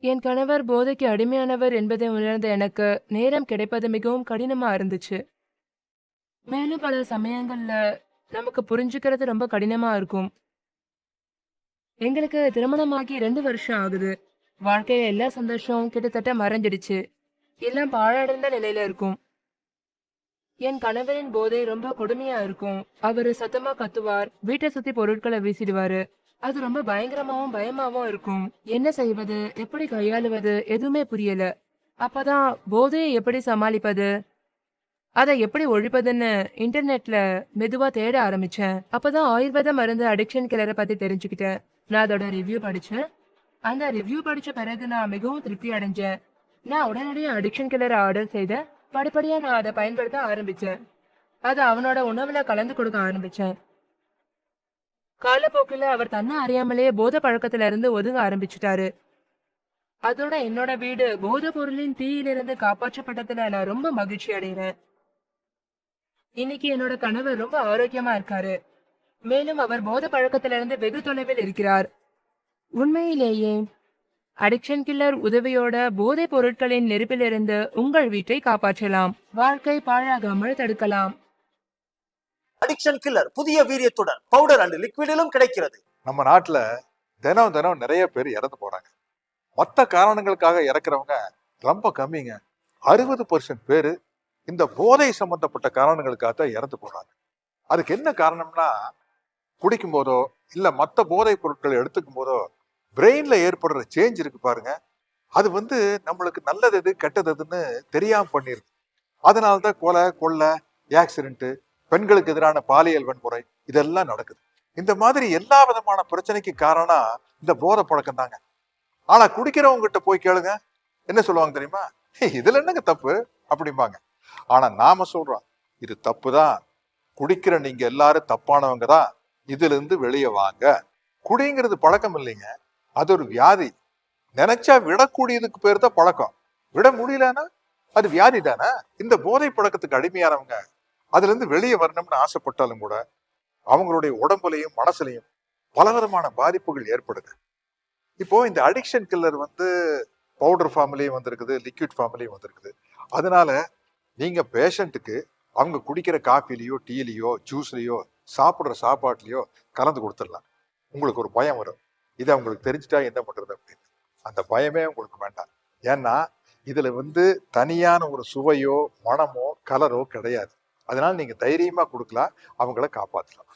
என் கணவர் போதைக்கு அடிமையானவர் என்பதை உணர்ந்த எனக்கு நேரம் கிடைப்பது மிகவும் கடினமா இருந்துச்சு. மேலும் பல சமயங்கள்ல நமக்கு புரிஞ்சுக்கிறது ரொம்ப கடினமா இருக்கும். எங்களுக்கு திருமணமாகி ரெண்டு வருஷம் ஆகுது. வாழ்க்கையில எல்லா சந்தோஷமும் கிட்டத்தட்ட மறைஞ்சிடுச்சு. எல்லாம் பாழடைந்த நிலையில இருக்கும். என் கணவரின் போதை ரொம்ப கொடுமையா இருக்கும். அவரு சத்தமா கத்துவார் வீட்டை சுத்தி பொருட்களை வீசிடுவாரு. அது ரொம்ப பயங்கரமாவும் பயமாவும் இருக்கும். என்ன செய்வது? எப்படி கையாளுவது? எதுவுமே புரியல. அப்பதான் போதையை எப்படி சமாளிப்பது? அதை எப்படி ஒழிப்பதுன்னு இன்டர்நெட்ல மெதுவா தேட ஆரம்பிச்சேன். அப்பதான் ஆயுர்வேத மருந்து அடிக்ஷன் கிளரை பத்தி தெரிஞ்சுக்கிட்டேன். நான் அதோட ரிவ்யூ படிச்சேன். அந்த ரிவ்யூ படிச்ச பிறகு நான் மிகவும் திருப்தி அடைஞ்சேன். நான் உடனடியாக அடிக்ஷன் கிளரை ஆர்டர் செய்தேன் படிப்படியா நான் அதை பயன்படுத்த ஆரம்பிச்சேன். அதை அவனோட உணவுல கலந்து கொடுக்க ஆரம்பிச்சேன். காலப்போக்கில் அவர் தன்னை அறியாமலேயே போத பழக்கத்துல இருந்து ஒதுங்க ஆரம்பிச்சுட்டாரு. அதோட என்னோட வீடு போதை பொருளின் தீயிலிருந்து காப்பாற்றப்பட்டதுல நான் ரொம்ப மகிழ்ச்சி அடைகிறேன். இன்னைக்கு என்னோட கணவர் ரொம்ப ஆரோக்கியமா இருக்காரு. மேலும் அவர் போத பழக்கத்திலிருந்து வெகு தொலைவில் இருக்கிறார். உண்மையிலேயே அடிக்ஷன் கில்லர் உதவியோட போதைப் பொருட்களின் நெருப்பிலிருந்து உங்கள் வீட்டை காப்பாற்றலாம். வாழ்க்கை பாழாகாமல் தடுக்கலாம். அடிக்ஷன் கில்லர் புதிய வீரியத்துடன் பவுடர் அண்ட் லிக்விடிலும் கிடைக்கிறது. நம்ம நாட்டுல தினம் தினம் நிறைய பேர் இறந்து போறாங்க. மற்ற காரணங்களுக்காக இறக்குறவங்க ரொம்ப கம்மிங்க. அறுபது பர்சன்ட் பேர் இந்த போதை சம்பந்தப்பட்ட காரணங்களுக்காக தான் இறந்து போறாங்க. அதுக்கு என்ன காரணம்னா குடிக்கும் போதோ இல்ல மற்ற போதைப் பொருட்களை எடுத்துக்கும் போதோ பிரெயின்ல ஏற்படுற சேஞ்ச் இருக்கு பாருங்க. அது வந்து நம்மளுக்கு நல்லது எது கெட்டது எதுன்னு தெரியாம பண்ணிருக்கு அதனால தான் கொலை கொள்ளை ஆக்சிடென்ட் பெண்களுக்கு எதிரான பாலியல் வன்முறை இதெல்லாம் நடக்குது. இந்த மாதிரி எல்லா விதமான பிரச்சனைக்கு காரணம் இந்த போதை பழக்கம் தாங்க. ஆனா குடிக்கிறவங்க கிட்ட போய் கேளுங்க. என்ன சொல்லுவாங்க தெரியுமா? இதுல என்னங்க தப்பு? அப்படிம்பாங்க. ஆனா நாம சொல்றோம் இது தப்பு தான் குடிக்கிற நீங்க எல்லாரும் தப்பானவங்க தான். இதுல இருந்து வெளியே வாங்க. குடிங்கிறது பழக்கம் இல்லைங்க. அது ஒரு வியாதி. நினைச்சா விடக்கூடியதுக்கு பேர் தான் பழக்கம். விட முடியலன்னா அது வியாதி தானே? இந்த போதை பழக்கத்துக்கு அடிமையானவங்க அதுல இருந்து வெளியே வரணும்னு ஆசைப்பட்டாலும் கூட அவங்களுடைய உடம்புலையும் மனசுலையும் பலவிதமான பாதிப்புகள் ஏற்படுது. இப்போ இந்த அடிக்ஷன் கில்லர் வந்து பவுடர் ஃபார்ம்லேயும் வந்திருக்குது லிக்விட் ஃபார்ம்லேயும் வந்திருக்குது. அதனால நீங்க பேஷண்ட்டுக்கு அவங்க குடிக்கிற காஃபிலேயோ டீலையோ ஜூஸ்லேயோ சாப்பிட்ற சாப்பாட்லேயோ கலந்து கொடுத்துடலாம். உங்களுக்கு ஒரு பயம் வரும். இது அவங்களுக்கு தெரிஞ்சுட்டா என்ன பண்றது அப்படின்னு. அந்த பயமே உங்களுக்கு வேண்டாம். ஏன்னா இதுல வந்து தனியான ஒரு சுவையோ மணமோ கலரோ கிடையாது. அதனால நீங்க தைரியமா கொடுக்கலாம் அவங்கள காப்பாற்றலாம்